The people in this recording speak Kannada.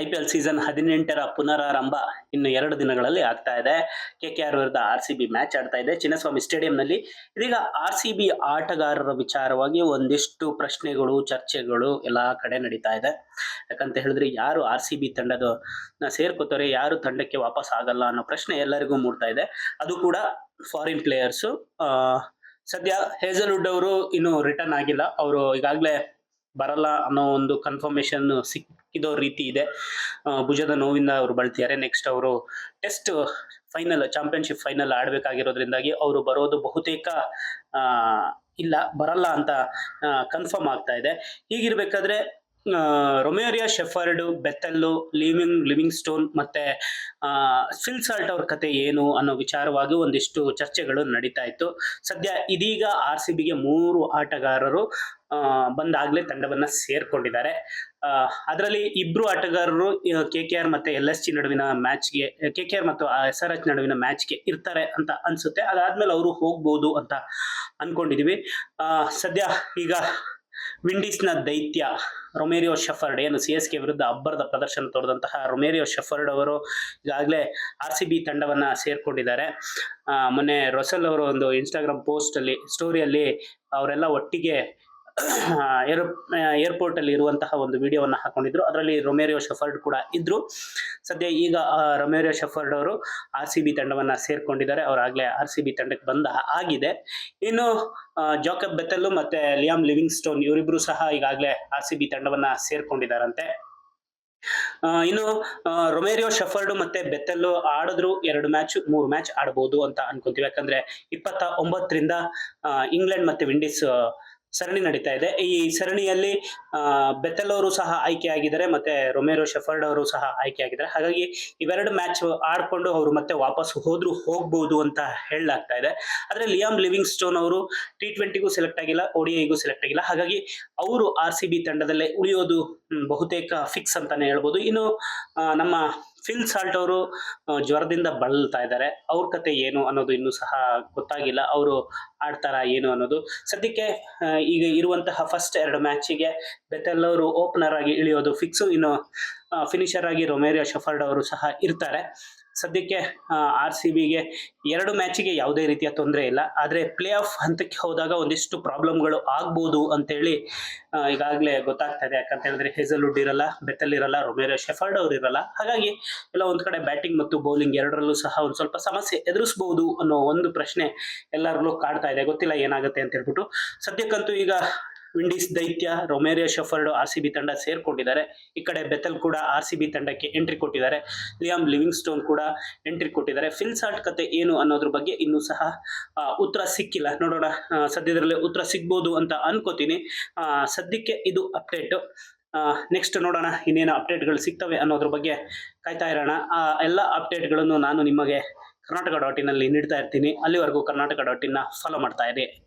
ಐ ಪಿ ಎಲ್ ಸೀಸನ್ ಹದಿನೆಂಟರ ಪುನರಾರಂಭ ಇನ್ನು ಎರಡು ದಿನಗಳಲ್ಲಿ ಆಗ್ತಾ ಇದೆ. ಕೆ ಕೆ ಆರ್ ವಿರುದ್ಧ ಆರ್ ಸಿ ಬಿ ಮ್ಯಾಚ್ ಆಡ್ತಾ ಇದೆ. ಚಿನ್ನಸ್ವಾಮಿ ಸ್ಟೇಡಿಯಂನಲ್ಲಿ ಇದೀಗ ಆರ್ ಸಿ ಬಿ ಆಟಗಾರರ ವಿಚಾರವಾಗಿ ಒಂದಿಷ್ಟು ಪ್ರಶ್ನೆಗಳು, ಚರ್ಚೆಗಳು ಎಲ್ಲ ಕಡೆ ನಡೀತಾ ಇದೆ. ಯಾಕಂತ ಹೇಳಿದ್ರೆ ಯಾರು ಆರ್ ಸಿ ಬಿ ತಂಡದ ಸೇರ್ಕೋತಾರೆ ಯಾರು ತಂಡಕ್ಕೆ ವಾಪಸ್ ಆಗಲ್ಲ ಅನ್ನೋ ಪ್ರಶ್ನೆ ಎಲ್ಲರಿಗೂ ಮೂಡ್ತಾ ಇದೆ. ಅದು ಕೂಡ ಫಾರಿನ್ ಪ್ಲೇಯರ್ಸು ಸದ್ಯ ಹೇಸಲ್ವುಡ್ ಅವರು ಇನ್ನು ರಿಟರ್ನ್ ಆಗಿಲ್ಲ. ಅವರು ಈಗಾಗಲೇ ಬರಲ್ಲ ಅನ್ನೋ ಒಂದು ಕನ್ಫರ್ಮೇಶನ್ ಸಿಕ್ಕಿದೋ ರೀತಿ ಇದೆ. ಭುಜದ ನೋವಿಂದ ಅವರು ಬಳತಿದ್ದಾರೆ. ನೆಕ್ಸ್ಟ್ ಅವರು ಟೆಸ್ಟ್ ಫೈನಲ್ ಚಾಂಪಿಯನ್ಶಿಪ್ ಫೈನಲ್ ಆಡಬೇಕಾಗಿರೋದ್ರಿಂದಾಗಿ ಅವರು ಬರೋದು ಬಹುತೇಕ ಇಲ್ಲ, ಬರಲ್ಲ ಅಂತ ಕನ್ಫರ್ಮ್ ಆಗ್ತಾ ಇದೆ. ಹೀಗಿರ್ಬೇಕಾದ್ರೆ Romario Shepherd Bethell living Livingstone ಮತ್ತೆ ಸಿಲ್ಸಾಲ್ಟ್ ಅವ್ರ ಕತೆ ಏನು ಅನ್ನೋ ವಿಚಾರವಾಗಿ ಒಂದಿಷ್ಟು ಚರ್ಚೆಗಳು ನಡೀತಾ ಇತ್ತು. ಸದ್ಯ ಇದೀಗ ಆರ್ ಸಿ ಬಿಗೆ ಮೂರು ಆಟಗಾರರು ಬಂದಾಗಲೇ ತಂಡವನ್ನ ಸೇರ್ಕೊಂಡಿದ್ದಾರೆ. ಅದರಲ್ಲಿ ಇಬ್ರು ಆಟಗಾರರು ಕೆ ಕೆ ಆರ್ ಮತ್ತೆ ಎಲ್ ಎಸ್ ಜಿ ನಡುವಿನ ಮ್ಯಾಚ್ಗೆ, ಕೆ ಕೆ ಆರ್ ಮತ್ತು ಎಸ್ ಆರ್ ಎಚ್ ನಡುವಿನ ಮ್ಯಾಚ್ಗೆ ಇರ್ತಾರೆ ಅಂತ ಅನ್ಸುತ್ತೆ. ಅದಾದ್ಮೇಲೆ ಅವರು ಹೋಗ್ಬೋದು ಅಂತ ಅನ್ಕೊಂಡಿದೀವಿ. ಸದ್ಯ ಈಗ ವಿಂಡೀಸ್ನ ದೈತ್ಯ ರೊಮೇರಿಯೋ ಶೆಫರ್ಡ್, ಏನು ಸಿ ಎಸ್ ಕೆ ವಿರುದ್ಧ ಅಬ್ಬರದ ಪ್ರದರ್ಶನ ತೋರಿದಂತಹ ರೊಮೇರಿಯೋ ಶೆಫರ್ಡ್ ಅವರು ಈಗಾಗಲೇ ಆರ್ ಸಿ ಬಿ ತಂಡವನ್ನು ಸೇರ್ಕೊಂಡಿದ್ದಾರೆ. ಮೊನ್ನೆ ರೊಸೆಲ್ ಅವರು ಒಂದು ಇನ್ಸ್ಟಾಗ್ರಾಮ್ ಪೋಸ್ಟ್ ಅಲ್ಲಿ ಸ್ಟೋರಿಯಲ್ಲಿ ಅವರೆಲ್ಲ ಒಟ್ಟಿಗೆ ಏರ್ ಏರ್ಪೋರ್ಟ್ ಅಲ್ಲಿ ಇರುವಂತಹ ಒಂದು ವಿಡಿಯೋವನ್ನು ಹಾಕೊಂಡಿದ್ರು. ಅದರಲ್ಲಿ ರೊಮೇರಿಯೋ ಶಫರ್ಡ್ ಕೂಡ ಇದ್ರು. ಸದ್ಯ ಈಗ ರೊಮೇರಿಯೋ ಶೆಫರ್ಡ್ ಅವರು ಆರ್ ಸಿ ಬಿ ತಂಡವನ್ನ ಸೇರ್ಕೊಂಡಿದ್ದಾರೆ. ಅವರಾಗ್ಲೇ ಆರ್ ಸಿ ಬಿ ತಂಡಕ್ಕೆ ಬಂದ ಆಗಿದೆ. ಇನ್ನು ಜಾಕಬ್ ಬೆತ್ತಲ್ಲು ಮತ್ತೆ ಲಿಯಾಮ್ ಲಿವಿಂಗ್ ಸ್ಟೋನ್ ಇವರಿಬ್ರು ಸಹ ಈಗಾಗಲೇ ಆರ್ ಸಿ ಬಿ ತಂಡವನ್ನ ಸೇರ್ಕೊಂಡಿದ್ದಾರಂತೆ. ಇನ್ನು ರೊಮೇರಿಯೋ ಶೆಫರ್ಡು ಮತ್ತೆ ಬೆತ್ತಲ್ಲು ಆಡಿದ್ರು. ಎರಡು ಮ್ಯಾಚ್, ಮೂರು ಮ್ಯಾಚ್ ಆಡಬಹುದು ಅಂತ ಅನ್ಕೊಂತೀವಿ. ಯಾಕಂದ್ರೆ ಇಪ್ಪತ್ತ ಒಂಬತ್ತರಿಂದ ಇಂಗ್ಲೆಂಡ್ ಮತ್ತೆ ವಿಂಡೀಸ್ ಸರಣಿ ನಡೀತಾ ಇದೆ. ಈ ಸರಣಿಯಲ್ಲಿ ಬೆತ್ತಲ್ ಅವರು ಸಹ ಆಯ್ಕೆಯಾಗಿದ್ದಾರೆ, ಮತ್ತೆ ರೊಮೇರೋ ಶೆಫರ್ಡ್ ಅವರು ಸಹ ಆಯ್ಕೆಯಾಗಿದ್ದಾರೆ. ಹಾಗಾಗಿ ಇವೆರಡು ಮ್ಯಾಚ್ ಆಡ್ಕೊಂಡು ಅವರು ಮತ್ತೆ ವಾಪಸ್ ಹೋದ್ರು ಹೋಗ್ಬಹುದು ಅಂತ ಹೇಳಲಾಗ್ತಾ ಇದೆ. ಆದ್ರೆ ಲಿಯಾಮ್ ಲಿವಿಂಗ್ ಸ್ಟೋನ್ ಅವರು ಟಿ ಟ್ವೆಂಟಿಗೂ ಸೆಲೆಕ್ಟ್ ಆಗಿಲ್ಲ ಒಡಿಐಗೂ ಸೆಲೆಕ್ಟ್ ಆಗಿಲ್ಲ. ಹಾಗಾಗಿ ಅವರು ಆರ್ ಸಿ ಬಿ ತಂಡದಲ್ಲೇ ಉಳಿಯೋದು ಬಹುತೇಕ ಫಿಕ್ಸ್ ಅಂತಾನೆ ಹೇಳ್ಬೋದು. ಇನ್ನು ನಮ್ಮ ಫಿಲ್ ಸಾಲ್ಟ್ ಅವರು ಜ್ವರದಿಂದ ಬಳಲ್ತಾ ಇದ್ದಾರೆ. ಅವ್ರ ಕತೆ ಏನು ಅನ್ನೋದು ಇನ್ನೂ ಸಹ ಗೊತ್ತಾಗಿಲ್ಲ. ಅವರು ಆಡ್ತಾರಾ ಏನು ಅನ್ನೋದು. ಸದ್ಯಕ್ಕೆ ಈಗ ಇರುವಂತಹ ಫಸ್ಟ್ ಎರಡು ಮ್ಯಾಚಿಗೆ ಬೆತೆಲ್ ಅವರು ಓಪನರ್ ಆಗಿ ಇಳಿಯೋದು ಫಿಕ್ಸು ಇನ್ನು ಫಿನಿಷರ್ ಆಗಿ ರೊಮೇರಿಯೋ ಶಫರ್ಡ್ ಅವರು ಸಹ ಇರ್ತಾರೆ. ಸದ್ಯಕ್ಕೆ ಆರ್ ಸಿ ಬಿಗೆ ಎರಡು ಮ್ಯಾಚಿಗೆ ಯಾವುದೇ ರೀತಿಯ ತೊಂದರೆ ಇಲ್ಲ. ಆದರೆ ಪ್ಲೇ ಆಫ್ ಹಂತಕ್ಕೆ ಹೋದಾಗ ಒಂದಿಷ್ಟು ಪ್ರಾಬ್ಲಮ್ಗಳು ಆಗ್ಬೋದು ಅಂತೇಳಿ ಈಗಾಗಲೇ ಗೊತ್ತಾಗ್ತಾ ಇದೆ ಯಾಕಂತ ಹೇಳಿದ್ರೆ ಇರಲ್ಲ ಬೆತ್ತಲ್ ಇರಲ್ಲ ರೊಮೇರೋ ಶೆಫರ್ಡ್ ಅವ್ರು ಇರಲ್ಲ. ಹಾಗಾಗಿ ಎಲ್ಲ ಒಂದು ಕಡೆ ಬ್ಯಾಟಿಂಗ್ ಮತ್ತು ಬೌಲಿಂಗ್ ಎರಡರಲ್ಲೂ ಸಹ ಒಂದು ಸ್ವಲ್ಪ ಸಮಸ್ಯೆ ಎದುರಿಸಬಹುದು ಅನ್ನೋ ಒಂದು ಪ್ರಶ್ನೆ ಎಲ್ಲರಲ್ಲೂ ಕಾಡ್ತಾ ಇದೆ. ಗೊತ್ತಿಲ್ಲ ಏನಾಗುತ್ತೆ ಅಂತ ಹೇಳ್ಬಿಟ್ಟು. ಸದ್ಯಕ್ಕಂತೂ ಈಗ ವಿಂಡೀಸ್ ದೈತ್ಯ Romario Shepherd R C B ತಂಡ ಸೇರ್ಕೊಂಡಿದ್ದಾರೆ. ಈ ಕಡೆ ಬೆತಲ್ ಕೂಡ ಆರ್ ಸಿ ಬಿ ತಂಡಕ್ಕೆ ಎಂಟ್ರಿ ಕೊಟ್ಟಿದ್ದಾರೆ. ಲಿಯಾಮ್ ಲಿವಿಂಗ್ ಸ್ಟೋನ್ ಕೂಡ ಎಂಟ್ರಿ ಕೊಟ್ಟಿದ್ದಾರೆ. ಫಿಲ್ ಸಾಲ್ಟ್ ಕತೆ ಏನು ಅನ್ನೋದ್ರ ಬಗ್ಗೆ ಇನ್ನೂ ಸಹ ಉತ್ತರ ಸಿಕ್ಕಿಲ್ಲ. ನೋಡೋಣ ಸದ್ಯದಲ್ಲೇ ಉತ್ತರ ಸಿಗ್ಬೋದು ಅಂತ ಅನ್ಕೋತೀನಿ. ಸದ್ಯಕ್ಕೆ ಇದು ಅಪ್ಡೇಟು. ನೆಕ್ಸ್ಟ್ ನೋಡೋಣ ಇನ್ನೇನು ಅಪ್ಡೇಟ್ಗಳು ಸಿಗ್ತವೆ ಅನ್ನೋದ್ರ ಬಗ್ಗೆ ಕಾಯ್ತಾ ಇರೋಣ. ಆ, ಎಲ್ಲ ಅಪ್ಡೇಟ್ಗಳನ್ನು ನಾನು ನಿಮಗೆ ಕರ್ನಾಟಕ ಡಾಟ್ ಇನ್ನಲ್ಲಿ ನೀಡ್ತಾ ಇರ್ತೀನಿ. ಅಲ್ಲಿವರೆಗೂ ಕರ್ನಾಟಕ ಡಾಟ್ ಇನ್ನ ಫಾಲೋ ಮಾಡ್ತಾ ಇರಿ.